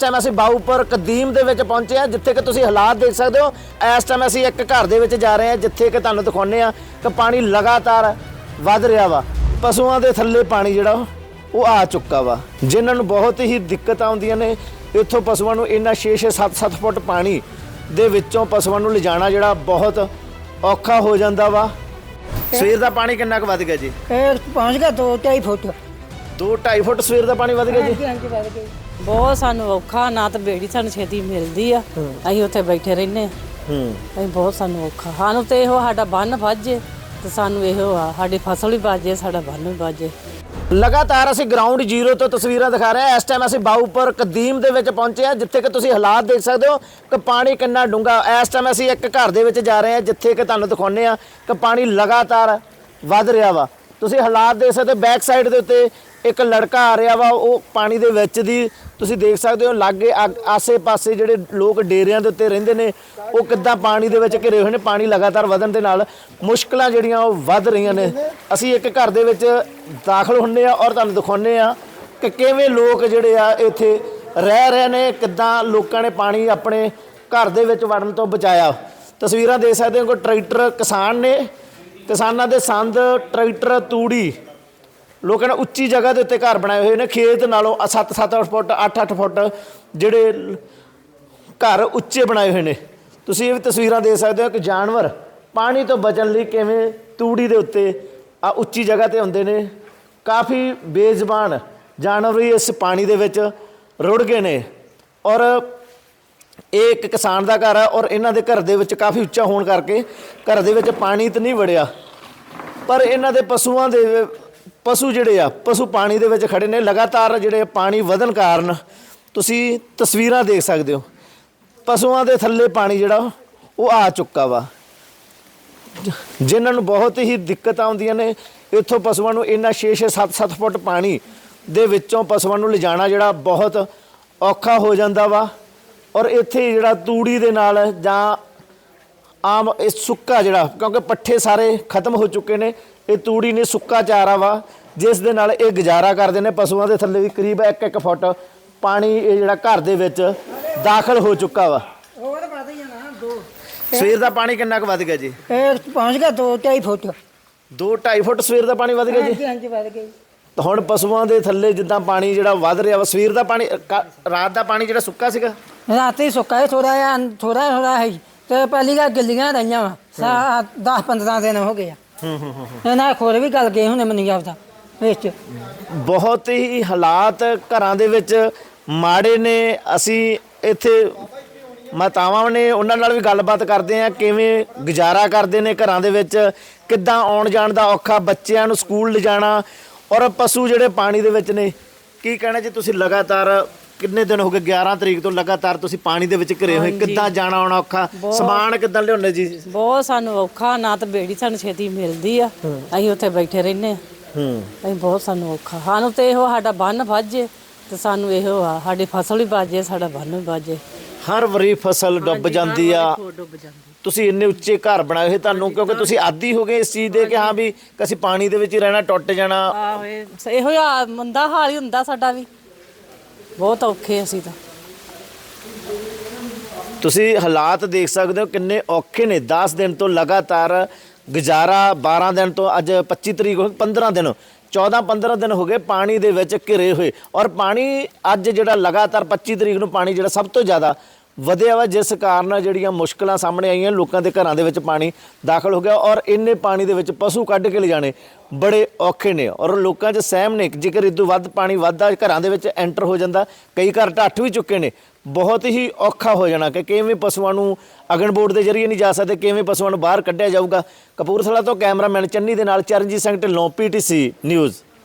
Time ਅਸੀਂ ਬਾਊਪੁਰ ਕਦੀਮ ਦੇ ਵਿੱਚ ਪਹੁੰਚੇ ਆ ਜਿੱਥੇ ਕਿ ਤੁਸੀਂ ਹਾਲਾਤ ਦੇਖ ਸਕਦੇ ਹੋ। ਇਸ ਟਾਈਮ ਅਸੀਂ ਇੱਕ ਘਰ ਦੇ ਵਿੱਚ ਜਾ ਰਹੇ ਹਾਂ ਜਿੱਥੇ ਕਿ ਤੁਹਾਨੂੰ ਦਿਖਾਉਂਦੇ ਆ ਕਿ ਪਾਣੀ ਲਗਾਤਾਰ ਵੱਧ ਰਿਹਾ ਵਾ। ਪਸ਼ੂਆਂ ਦੇ ਥੱਲੇ ਪਾਣੀ ਜਿਹੜਾ ਉਹ ਆ ਚੁੱਕਾ ਵਾ। ਜਿਨ੍ਹਾਂ ਨੂੰ ਬਹੁਤ ਹੀ ਦਿੱਕਤ ਆਉਂਦੀਆਂ ਨੇ ਇੱਥੋਂ ਪਸ਼ੂਆਂ ਨੂੰ ਇੰਨਾ 6-6 7-7 ਫੁੱਟ ਪਾਣੀ ਦੇ ਵਿੱਚੋਂ ਪਸ਼ੂਆਂ ਨੂੰ ਲਿਜਾਣਾ ਜਿਹੜਾ ਬਹੁਤ ਔਖਾ ਹੋ ਜਾਂਦਾ ਵਾ। ਸਵੇਰ ਦਾ ਪਾਣੀ ਕਿੰਨਾ ਕੁ ਵੱਧ ਗਿਆ ਜੀ? ਇਹ ਪਹੁੰਚ ਗਿਆ 2 2.5 ਫੁੱਟ। 2-2.5 ਫੁੱਟ ਸਵੇਰ ਦਾ ਪਾਣੀ ਵੱਧ ਗਿਆ ਜੀ। ਹਾਂਜੀ ਵੱਧ ਗਈ ਬਹੁਤ ਸਾਨੂੰ ਔਖਾ ਨਾ ਤਾਂ ਬੇੜੀ ਸਾਨੂੰ ਛੇਤੀ ਮਿਲਦੀ ਆ। ਅਸੀਂ ਉੱਥੇ ਬੈਠੇ ਰਹਿੰਦੇ ਆ। ਹੂੰ। ਅਸੀਂ ਬਹੁਤ ਸਾਨੂੰ ਔਖਾ। ਸਾਨੂੰ ਤੇ ਇਹੋ ਸਾਡਾ ਬੰਨ ਵੱਜੇ ਤੇ ਸਾਨੂੰ ਇਹੋ ਆ ਸਾਡੀ ਫਸਲ ਵੀ ਬਾਜੇ ਸਾਡਾ ਬੰਨ ਵੀ ਬਾਜੇ ਲਗਾਤਾਰ ਅਸੀਂ ਗਰਾਊਂਡ ਜ਼ੀਰੋ ਤੋਂ ਤਸਵੀਰਾਂ ਦਿਖਾ ਰਹੇ ਹਾਂ। ਇਸ ਟਾਈਮ ਅਸੀਂ ਬਾਊਪੁਰ ਕਦੀਮ ਦੇ ਵਿੱਚ ਪਹੁੰਚੇ ਹਾਂ ਜਿੱਥੇ ਕਿ ਤੁਸੀਂ ਹਾਲਾਤ ਦੇਖ ਸਕਦੇ ਹੋ ਕਿ ਪਾਣੀ ਕਿੰਨਾ ਡੂੰਘਾ। ਇਸ ਟਾਈਮ ਅਸੀਂ ਇੱਕ ਘਰ ਦੇ ਵਿੱਚ ਜਾ ਰਹੇ ਹਾਂ ਜਿੱਥੇ ਕਿ ਤੁਹਾਨੂੰ ਦਿਖਾਉਂਦੇ ਹਾਂ ਕਿ ਪਾਣੀ ਲਗਾਤਾਰ ਵੱਧ ਰਿਹਾ ਵਾ। ਤੁਸੀਂ ਹਾਲਾਤ ਦੇਖ ਸਕਦੇ ਬੈਕ ਸਾਈਡ ਦੇ ਉੱਤੇ ਇੱਕ ਲੜਕਾ ਆ ਰਿਹਾ ਵਾ, ਉਹ ਪਾਣੀ ਦੇ ਵਿੱਚ ਦੀ, ਤੁਸੀਂ ਦੇਖ ਸਕਦੇ ਹੋ, ਲਾਗੇ ਆ- ਆਸੇ-ਪਾਸੇ ਜਿਹੜੇ ਲੋਕ ਡੇਰਿਆਂ ਦੇ ਉੱਤੇ ਰਹਿੰਦੇ ਨੇ, ਉਹ ਕਿੱਦਾਂ ਪਾਣੀ ਦੇ ਵਿੱਚ ਘਿਰੇ ਹੋਏ ਨੇ, ਪਾਣੀ ਲਗਾਤਾਰ ਵਧਣ ਦੇ ਨਾਲ ਮੁਸ਼ਕਲਾਂ ਜਿਹੜੀਆਂ ਉਹ ਵੱਧ ਰਹੀਆਂ ਨੇ। ਅਸੀਂ ਇੱਕ ਘਰ ਦੇ ਵਿੱਚ ਦਾਖਲ ਹੁੰਨੇ ਆ ਔਰ ਤੁਹਾਨੂੰ ਦਿਖਾਉਂਦੇ ਆ ਕਿ ਕਿਵੇਂ ਲੋਕ ਜਿਹੜੇ ਆ ਇੱਥੇ ਰਹਿ ਰਹੇ ਨੇ, ਕਿੱਦਾਂ ਲੋਕਾਂ ਨੇ ਪਾਣੀ ਆਪਣੇ ਘਰ ਦੇ ਵਿੱਚ ਵੜਨ ਤੋਂ ਬਚਾਇਆ। ਤਸਵੀਰਾਂ ਦੇਖ ਸਕਦੇ ਹੋ ਕਿ ਟਰੈਕਟਰ ਕਿਸਾਨ ਨੇ, ਕਿਸਾਨਾਂ ਦੇ ਸੰਦ, ਟਰੈਕਟਰ, ਤੂੜੀ ਲੋਕਾਂ ਨੇ ਉੱਚੀ ਜਗ੍ਹਾ ਦੇ ਉੱਤੇ ਘਰ ਬਣਾਏ ਹੋਏ ਨੇ। ਖੇਤ ਨਾਲੋਂ 7-7 ਫੁੱਟ 8-8 ਫੁੱਟ ਜਿਹੜੇ ਘਰ ਉੱਚੇ ਬਣਾਏ ਹੋਏ ਨੇ। ਤੁਸੀਂ ਇਹ ਵੀ ਤਸਵੀਰਾਂ ਦੇਖ ਸਕਦੇ ਹੋ ਕਿ ਜਾਨਵਰ ਪਾਣੀ ਤੋਂ ਬਚਣ ਲਈ ਕਿਵੇਂ ਤੂੜੀ ਦੇ ਉੱਤੇ ਆ ਉੱਚੀ ਜਗ੍ਹਾ ਤੇ ਹੁੰਦੇ ਨੇ। ਕਾਫੀ ਬੇਜ਼ਬਾਨ ਜਾਨਵਰ ਵੀ ਇਸ ਪਾਣੀ ਦੇ ਵਿੱਚ ਰੁੜ ਗਏ ਨੇ ਔਰ ਇਹ ਇੱਕ ਕਿਸਾਨ ਦਾ ਘਰ ਹੈ ਔਰ ਇਹਨਾਂ ਦੇ ਘਰ ਦੇ ਵਿੱਚ ਕਾਫੀ ਉੱਚਾ ਹੋਣ ਕਰਕੇ ਘਰ ਦੇ ਵਿੱਚ ਪਾਣੀ ਤਾਂ ਨਹੀਂ ਵੜਿਆ। ਪਰ ਇਹਨਾਂ ਦੇ ਪਸ਼ੂਆਂ ਦੇ ਪਸ਼ੂ ਜਿਹੜੇ ਆ, ਪਸ਼ੂ ਪਾਣੀ ਦੇ ਵਿੱਚ ਖੜੇ ਨੇ, ਲਗਾਤਾਰ ਜਿਹੜੇ ਪਾਣੀ ਵਧਣ ਕਾਰਨ ਤੁਸੀਂ ਤਸਵੀਰਾਂ ਦੇਖ ਸਕਦੇ ਹੋ। ਪਸ਼ੂਆਂ ਦੇ ਥੱਲੇ ਪਾਣੀ ਜਿਹੜਾ, ਉਹ ਆ ਚੁੱਕਾ ਵਾ। ਜ- ਜਿਨ੍ਹਾਂ ਨੂੰ ਬਹੁਤ ਹੀ ਦਿੱਕਤ ਆਉਂਦੀਆਂ ਨੇ, ਇੱਥੋਂ ਪਸ਼ੂਆਂ ਨੂੰ ਇੰਨਾ 6-6 7-7 ਫੁੱਟ ਪਾਣੀ ਦੇ ਵਿੱਚੋਂ ਪਸ਼ੂਆਂ ਨੂੰ ਲਿਜਾਣਾ ਜਿਹੜਾ ਬਹੁਤ ਔਖਾ ਹੋ ਜਾਂਦਾ ਵਾ। ਔਰ ਇੱਥੇ ਜਿਹੜਾ ਤੂੜੀ ਦੇ ਨਾਲ ਜਾਂ ਆਮ, ਇਹ ਸੁੱਕਾ ਜਿਹੜਾ, ਕਿਉਂਕਿ ਪੱਠੇ ਸਾਰੇ ਖਤਮ ਹੋ ਚੁੱਕੇ ਨੇ ਇਹ ਤੂੜੀ ਨੇ ਸੁੱਕਾ ਚਾਰਾ ਵਾ ਜਿਸ ਦੇ ਨਾਲ ਇਹ ਗੁਜ਼ਾਰਾ ਕਰਦੇ ਨੇ ਪਸ਼ੂਆਂ ਦੇ ਥੱਲੇ ਵੀ ਕਰੀਬ 1-1 ਫੁੱਟ ਪਾਣੀ ਇਹ ਜਿਹੜਾ ਘਰ ਦੇ ਵਿੱਚ ਦਾਖਲ ਹੋ ਚੁੱਕਾ ਵਾ। ਉਹ ਤਾਂ ਵੱਧ ਜਾਣਾ 2 ਸਵੇਰ ਦਾ ਪਾਣੀ ਕਿੰਨਾ ਕੁ ਵੱਧ ਗਿਆ ਜੀ? ਇਹ ਪਹੁੰਚ ਗਿਆ 2 2.5 ਫੁੱਟ। 2-2.5 ਫੁੱਟ ਸਵੇਰ ਦਾ ਪਾਣੀ ਵੱਧ ਗਿਆ ਜੀ? ਹਾਂਜੀ ਹਾਂਜੀ ਵੱਧ ਗਈ ਤਾਂ ਹੁਣ ਪਸ਼ੂਆਂ ਦੇ ਥੱਲੇ ਜਿੱਦਾਂ ਪਾਣੀ ਜਿਹੜਾ ਵੱਧ ਰਿਹਾ ਵਾ ਸਵੇਰ ਦਾ ਪਾਣੀ ਕ- ਰਾਤ ਦਾ ਪਾਣੀ ਜਿਹੜਾ ਸੁੱਕਾ ਸੀਗਾ? ਰਾਤੀ ਸੁੱਕਾ ਹੈ ਥੋੜਾ ਜਿਹਾ ਥੋੜਾ ਥੋੜਾ ਹੈ ਤੇ ਪਹਿਲੀ ਗਾ ਗਿੱਲੀਆਂ ਰਹੀਆਂ ਵਾ ਸਾ 10 15 ਦਿਨ ਹੋ ਗਏ ਆ। ਹੂੰ ਹੂੰ ਵੀ ਗਲ ਗਏ ਹੁਣੇ ਮੈਨੂੰ ਜਾਪਦਾ ਵਿੱਚ। ਬਹੁਤ ਹੀ ਹਾਲਾਤ ਘਰਾਂ ਦੇ ਵਿੱਚ ਮਾੜੇ ਨੇ, ਅਸੀਂ ਇੱਥੇ ਮਾਤਾਵਾਂ ਨੇ, ਉਹਨਾਂ ਨਾਲ ਵੀ ਗੱਲਬਾਤ ਕਰਦੇ ਆ ਕਿਵੇਂ ਗੁਜ਼ਾਰਾ ਕਰਦੇ ਨੇ ਘਰਾਂ ਦੇ ਵਿੱਚ, ਕਿੱਦਾਂ ਆਉਣ ਜਾਣ ਦਾ ਔਖਾ, ਬੱਚਿਆਂ ਨੂੰ ਸਕੂਲ ਲਿਜਾਣਾ ਔਰ ਪਸ਼ੂ ਜਿਹੜੇ ਪਾਣੀ ਦੇ ਵਿੱਚ ਨੇ, ਕੀ ਕਹਿਣਾ ਜੀ ਤੁਸੀਂ ਲਗਾਤਾਰ ਕਿੰਨੇ ਦਿਨ ਹੋ ਗਏ? 11 ਤਰੀਕ ਤੋਂ ਲਗਾਤਾਰ ਤੁਸੀਂ ਪਾਣੀ ਦੇ ਵਿੱਚ ਘਿਰੇ ਹੋਏ। ਕਿੱਦਾਂ ਜਾਣਾ ਆਉਣਾ ਔਖਾ? ਸਮਾਨ ਕਿੱਦਾਂ ਲਿਆਉਂਦੇ ਜੀ? ਬਹੁਤ ਸਾਨੂੰ ਔਖਾ ਨਾ ਤਾਂ ਬੇੜੀ ਸਾਨੂੰ ਛੇਤੀ ਮਿਲਦੀ ਆ। ਅਸੀਂ ਉੱਥੇ ਬੈਠੇ ਰਹਿੰਦੇ ਆ। ਹੂੰ। ਅਸੀਂ ਬਹੁਤ ਸਾਨੂੰ ਔਖਾ। ਸਾਨੂੰ ਤੇ ਇਹੋ ਸਾਡਾ ਬੰਨ ਵੱਜੇ ਤੇ ਸਾਨੂੰ ਇਹੋ ਆ ਸਾਡੀ ਫਸਲ ਵੀ ਬਾਜੇ ਸਾਡਾ ਬੰਨ ਵੀ ਬਾਜੇ ਹਰ ਵਾਰੀ ਫਸਲ ਡੁੱਬ ਜਾਂਦੀ ਆ। ਡੁੱਬ ਜਾਂਦੀ। ਤੁਸੀਂ ਇੰਨੇ ਉੱਚੇ ਘਰ ਬਣਾਏ ਹੋਏ ਤੁਹਾਨੂੰ ਕਿਉਂਕਿ ਤੁਸੀਂ ਆਦੀ ਹੋ ਗਏ ਇਸ ਚੀਜ਼ ਦੇ ਕਿ ਹਾਂ ਵੀ ਅਸੀਂ ਪਾਣੀ ਦੇ ਵਿੱਚ ਹੀ ਰਹਿਣਾ ਟੁੱਟ ਜਾਣਾ। ਆਹੋ ਇਹ- ਇਹੋ ਆ ਮੰਦਾ ਹਾਲ ਹੀ ਹੁੰਦਾ ਸਾਡਾ ਵੀ। ਬਹੁਤ ਔਖੇ ਅਸੀਂ ਤਾਂ। ਤੁਸੀਂ ਹਾਲਾਤ ਦੇਖ ਸਕਦੇ ਹੋ ਕਿੰਨੇ ਔਖੇ ਨੇ। 10 ਦਿਨ ਤੋਂ ਲਗਾਤਾਰ ਗੁਜ਼ਾਰਾ 12 ਦਿਨ ਤੋਂ ਅੱਜ 25 ਤਰੀਕ ਹੋ ਗਈ 15 ਦਿਨ 14 15 ਦਿਨ ਹੋ ਗਏ ਪਾਣੀ ਦੇ ਵਿੱਚ ਘਿਰੇ ਹੋਏ। ਔਰ ਪਾਣੀ ਅੱਜ ਜਿਹੜਾ ਲਗਾਤਾਰ 25 ਤਰੀਕ ਨੂੰ ਪਾਣੀ ਜਿਹੜਾ ਸਭ ਤੋਂ ਜ਼ਿਆਦਾ ਵਧਿਆ ਵਾ, ਜਿਸ ਕਾਰਨ ਜਿਹੜੀਆਂ ਮੁਸ਼ਕਲਾਂ ਸਾਹਮਣੇ ਆਈਆਂ, ਲੋਕਾਂ ਦੇ ਘਰਾਂ ਦੇ ਵਿੱਚ ਪਾਣੀ ਦਾਖਲ ਹੋ ਗਿਆ ਔਰ ਇੰਨੇ ਪਾਣੀ ਦੇ ਵਿੱਚ ਪਸ਼ੂ ਕੱਢ ਕੇ ਲਿਜਾਣੇ ਬੜੇ ਔਖੇ ਨੇ ਔਰ ਲੋਕਾਂ 'ਚ ਸਹਿਮ ਨੇ ਜੇਕਰ ਇਦੋਂ ਵੱਧ ਪਾਣੀ ਵੱਧਦਾ ਘਰਾਂ ਦੇ ਵਿੱਚ ਐਂਟਰ ਹੋ ਜਾਂਦਾ, ਕਈ ਘਰ ਢੱਠ ਵੀ ਚੁੱਕੇ ਨੇ, ਬਹੁਤ ਹੀ ਔਖਾ ਹੋ ਜਾਣਾ ਕਿ ਕਿਵੇਂ ਪਸ਼ੂਆਂ ਨੂੰ ਅਗਨ ਬੋਰਡ ਦੇ ਜ਼ਰੀਏ ਨਹੀਂ ਜਾ ਸਕਦੇ, ਕਿਵੇਂ ਪਸ਼ੂਆਂ ਨੂੰ ਬਾਹਰ ਕੱਢਿਆ ਜਾਊਗਾ। ਕਪੂਰਥਲਾ ਤੋਂ ਕੈਮਰਾਮੈਨ ਚੰਨੀ ਦੇ ਨਾਲ ਚਰਨਜੀਤ ਸਿੰਘ ਢਿੱਲੋਂ, ਪੀਟੀਸੀ ਨਿਊਜ਼।